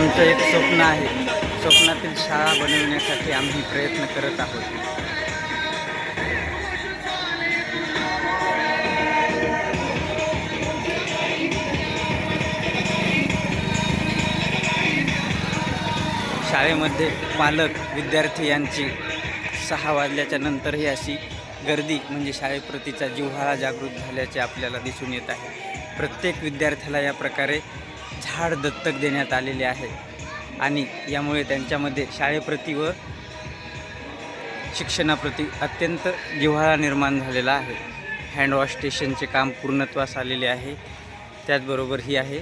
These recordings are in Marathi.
आमचं एक स्वप्न आहे. स्वप्नातील शाळा बनवण्यासाठी आम्ही प्रयत्न करत आहोत. शाळेमध्ये पालक विद्यार्थी यांची सहा वाजल्याच्या नंतरही अशी गर्दी म्हणजे शाळेप्रतीचा जिव्हाळा जागृत झाल्याचे आपल्याला दिसून येत आहे. प्रत्येक विद्यार्थ्याला या प्रकारे झाड दत्तक देण्यात आलेले आहे. आणि यामुळे त्यांच्यामध्ये शाळेप्रती व शिक्षणाप्रती अत्यंत जिव्हाळा निर्माण झालेला आहे. हँडवॉश स्टेशनचे काम पूर्णत्वास आलेले आहे. त्याचबरोबर ही आहे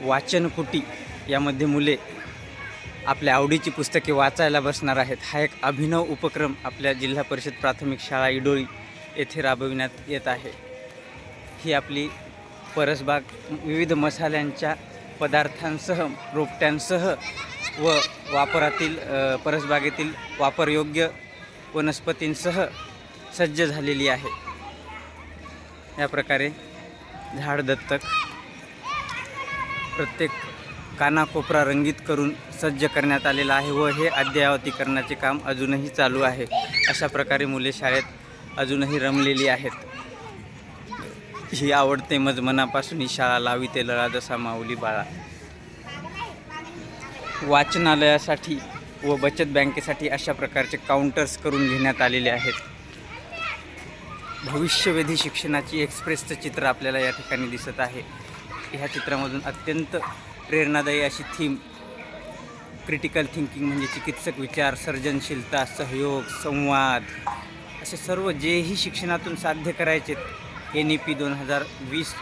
वाचनकुटी. यामध्ये मुले आपल्या आवडीची पुस्तके वाचायला बसणार आहेत. हा एक अभिनव उपक्रम आपल्या जिल्हा परिषद प्राथमिक शाळा इडोळी येथे राबविण्यात येत आहे. ही आपली परसबाग विविध मसाल्यांच्या पदार्थांसह रोपट्यांसह व वापरातील परसबागेतील वापरयोग्य वनस्पतींसह सज्ज झालेली आहे. या प्रकारे झाड दत्तक प्रत्येक कानाकोपरा रंगीत करून सज्ज करण्यात आलेला आहे व हे अद्ययावतीकरणाचे काम अजूनही चालू आहे. अशा प्रकारे मुले शाळेत अजूनही रमलेली आहेत. ही आवडते मज मनापासून ही शाळा लावी ते लळा जसा माऊली बाळा. वाचनालयासाठी व बचत बँकेसाठी अशा प्रकारचे काउंटर्स करून घेण्यात आलेले आहेत. भविष्यवेधी शिक्षणाची एक्सप्रेसचं चित्र आपल्याला या ठिकाणी दिसत आहे. ह्या चित्रामधून अत्यंत प्रेरणादायी अशी थीम क्रिटिकल थिंकिंग म्हणजे चिकित्सक विचार सर्जनशीलता सहयोग संवाद असे सर्व जेही शिक्षणातून साध्य करायचे एन ई पी दोन हजार वीस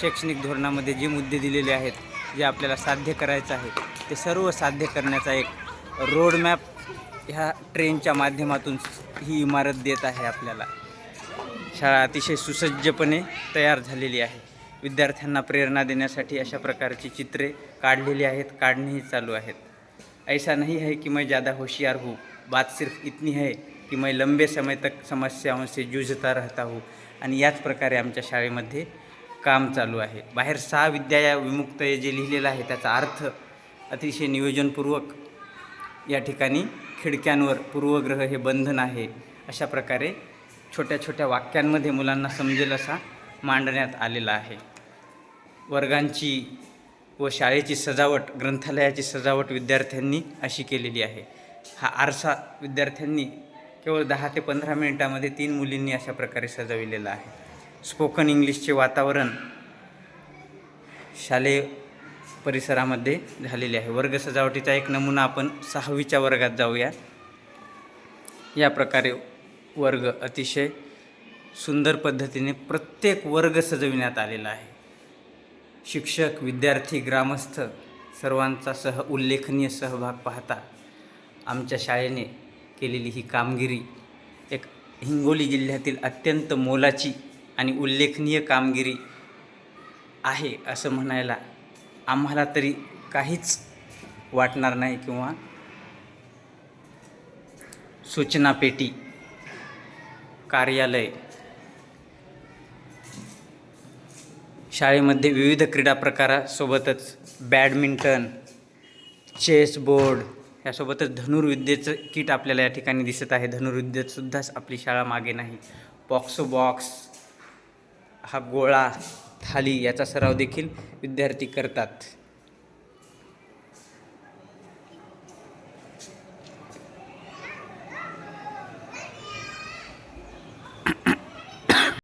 शैक्षणिक धोरणामध्ये जे मुद्दे दिलेले आहेत जे आपल्याला साध्य करायचं आहे ते सर्व साध्य करण्याचा एक रोडमॅप ह्या ट्रेनच्या माध्यमातून ही इमारत देत आहे आपल्याला. शाळा अतिशय सुसज्जपणे तयार झालेली आहे. विद्यार्थ्यांना प्रेरणा देण्यासाठी अशा प्रकारची चित्रे काढलेली आहेत काढणेही चालू आहेत. ऐसा नहीं है कि मैं ज़्यादा होशियार हूँ बात सिर्फ इतनी है कि मैं लंबे समय तक समस्याओं से जूझता रहता हूँ आणि याच प्रकारे आमच्या शाळेमध्ये काम चालू आहे. बाहेर सहा विद्या या विमुक्त हे जे लिहिलेलं आहे त्याचा अर्थ अतिशय नियोजनपूर्वक या ठिकाणी खिडक्यांवर पूर्वग्रह हे बंधन आहे अशा प्रकारे छोट्या छोट्या वाक्यांमध्ये मुलांना समजेल असा मांडण्यात आलेला आहे. वर्गांची व शाळेची सजावट ग्रंथालयाची सजावट विद्यार्थ्यांनी अशी केलेली आहे. हा आरसा विद्यार्थ्यांनी केवळ दहा ते पंधरा मिनिटामध्ये तीन मुलींनी अशा प्रकारे सजविलेलं आहे. स्पोकन इंग्लिशचे वातावरण शालेय परिसरामध्ये झालेले आहे. वर्ग सजावटीचा एक नमुना आपण सहावीच्या वर्गात जाऊया. या प्रकारे वर्ग अतिशय सुंदर पद्धतीने प्रत्येक वर्ग सजविण्यात आलेला आहे. शिक्षक विद्यार्थी ग्रामस्थ सर्वांचा सह उल्लेखनीय सहभाग पाहता आमच्या शाळेने केलेली ही कामगिरी एक हिंगोली जिल्ह्यातील अत्यंत मोलाची आणि उल्लेखनीय कामगिरी आहे असं म्हणायला आम्हाला तरी काहीच वाटणार नाही किंवा सूचना पेटी कार्यालय. शाळेमध्ये विविध क्रीडा प्रकारासोबतच बॅडमिंटन चेस बोर्ड यासोबतच धनुर्विद्येचं किट आपल्याला या ठिकाणी दिसत आहे. धनुर्विद्येतसुद्धा आपली शाळा मागे नाही. बॉक्सो बॉक्स हा गोळा थाली याचा सराव देखील विद्यार्थी करतात.